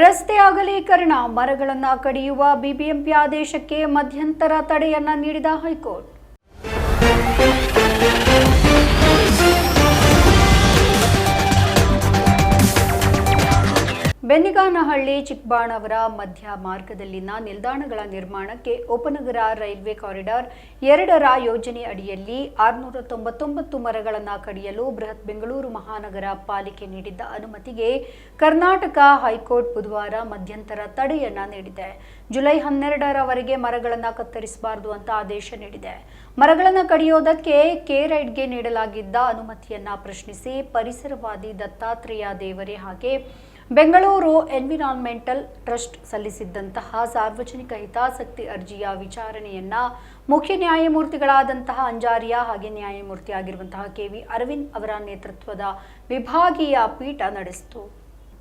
ರಸ್ತೆ ಅಗಲೀಕರಣ ಮರಗಳನ್ನು ಕಡಿಯುವ ಬಿಬಿಎಂಪಿ ಆದೇಶಕ್ಕೆ ಮಧ್ಯಂತರ ತಡೆಯನ್ನ ನೀಡಿದ ಹೈಕೋರ್ಟ್. ಬೆನ್ನಿಗಾನಹಳ್ಳಿ ಚಿಕ್ಕಬಾಣವರ ಮಧ್ಯ ಮಾರ್ಗದಲ್ಲಿನ ನಿಲ್ದಾಣಗಳ ನಿರ್ಮಾಣಕ್ಕೆ ಉಪನಗರ ರೈಲ್ವೆ ಕಾರಿಡಾರ್ ಎರಡರ ಯೋಜನೆ ಅಡಿಯಲ್ಲಿ ಆರುನೂರ ತೊಂಬತ್ತೊಂಬತ್ತು ಮರಗಳನ್ನು ಕಡಿಯಲು ಬೃಹತ್ ಬೆಂಗಳೂರು ಮಹಾನಗರ ಪಾಲಿಕೆ ನೀಡಿದ್ದ ಅನುಮತಿಗೆ ಕರ್ನಾಟಕ ಹೈಕೋರ್ಟ್ ಬುಧವಾರ ಮಧ್ಯಂತರ ತಡೆಯನ್ನ ನೀಡಿದೆ. ಜುಲೈ ಹನ್ನೆರಡರವರೆಗೆ ಮರಗಳನ್ನು ಕತ್ತರಿಸಬಾರದು ಅಂತ ಆದೇಶ ನೀಡಿದೆ. ಮರಗಳನ್ನು ಕಡಿಯೋದಕ್ಕೆ ಕೆ ರೈಡ್ಗೆ ನೀಡಲಾಗಿದ್ದ ಅನುಮತಿಯನ್ನ ಪ್ರಶ್ನಿಸಿ ಪರಿಸರವಾದಿ ದತ್ತಾತ್ರೇಯ ದೇವರೇ ಹಾಗೆ ಬೆಂಗಳೂರು ಎನ್ವಿರಾನ್ಮೆಂಟಲ್ ಟ್ರಸ್ಟ್ ಸಲ್ಲಿಸಿದ್ದಂತಹ ಸಾರ್ವಜನಿಕ ಹಿತಾಸಕ್ತಿ ಅರ್ಜಿಯ ವಿಚಾರಣೆಯನ್ನ ಮುಖ್ಯ ನ್ಯಾಯಮೂರ್ತಿಗಳಾದಂತಹ ಅಂಜಾರಿಯಾ ಹಾಗೆ ನ್ಯಾಯಮೂರ್ತಿ ಆಗಿರುವಂತಹ ಕೆವಿ ಅರವಿಂದ್ ಅವರ ನೇತೃತ್ವದ ವಿಭಾಗೀಯ ಪೀಠ ನಡೆಸಿತು.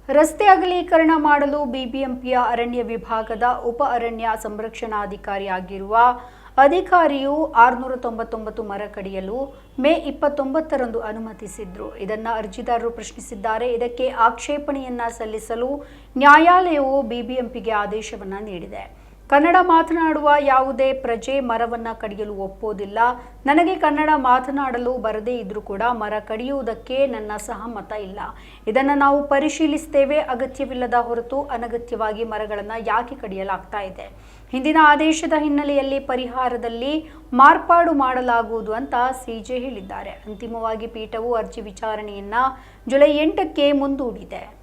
ರಸ್ತೆ ಅಗಲೀಕರಣ ಮಾಡಲು ಬಿಬಿಎಂಪಿಯ ಅರಣ್ಯ ವಿಭಾಗದ ಉಪ ಅರಣ್ಯ ಸಂರಕ್ಷಣಾಧಿಕಾರಿಯಾಗಿರುವ ಅಧಿಕಾರಿಯು ಆರುನೂರ ತೊಂಬತ್ತೊಂಬತ್ತು ಮರ ಕಡಿಯಲು ಮೇ ಇಪ್ಪತ್ತೊಂಬತ್ತರಂದು ಅನುಮತಿಸಿದ್ರು. ಇದನ್ನ ಅರ್ಜಿದಾರರು ಪ್ರಶ್ನಿಸಿದ್ದಾರೆ. ಇದಕ್ಕೆ ಆಕ್ಷೇಪಣೆಯನ್ನ ಸಲ್ಲಿಸಲು ನ್ಯಾಯಾಲಯವು ಬಿಬಿಎಂಪಿಗೆ ಆದೇಶವನ್ನ ನೀಡಿದೆ. ಕನ್ನಡ ಮಾತನಾಡುವ ಯಾವುದೇ ಪ್ರಜೆ ಮರವನ್ನು ಕಡಿಯಲು ಒಪ್ಪೋದಿಲ್ಲ. ನನಗೆ ಕನ್ನಡ ಮಾತನಾಡಲು ಬರದೇ ಇದ್ರೂ ಕೂಡ ಮರ ಕಡಿಯುವುದಕ್ಕೆ ನನ್ನ ಸಹಮತ ಇಲ್ಲ. ಇದನ್ನು ನಾವು ಪರಿಶೀಲಿಸ್ತೇವೆ. ಅಗತ್ಯವಿಲ್ಲದ ಹೊರತು ಅನಗತ್ಯವಾಗಿ ಮರಗಳನ್ನು ಯಾಕೆ ಕಡಿಯಲಾಗ್ತಾ ಇದೆ? ಹಿಂದಿನ ಆದೇಶದ ಹಿನ್ನೆಲೆಯಲ್ಲಿ ಪರಿಹಾರದಲ್ಲಿ ಮಾರ್ಪಾಡು ಮಾಡಲಾಗುವುದು ಅಂತ ಸಿಜೆ ಹೇಳಿದ್ದಾರೆ. ಅಂತಿಮವಾಗಿ ಪೀಠವು ಅರ್ಜಿ ವಿಚಾರಣೆಯನ್ನ ಜುಲೈ ಎಂಟಕ್ಕೆ ಮುಂದೂಡಿದೆ.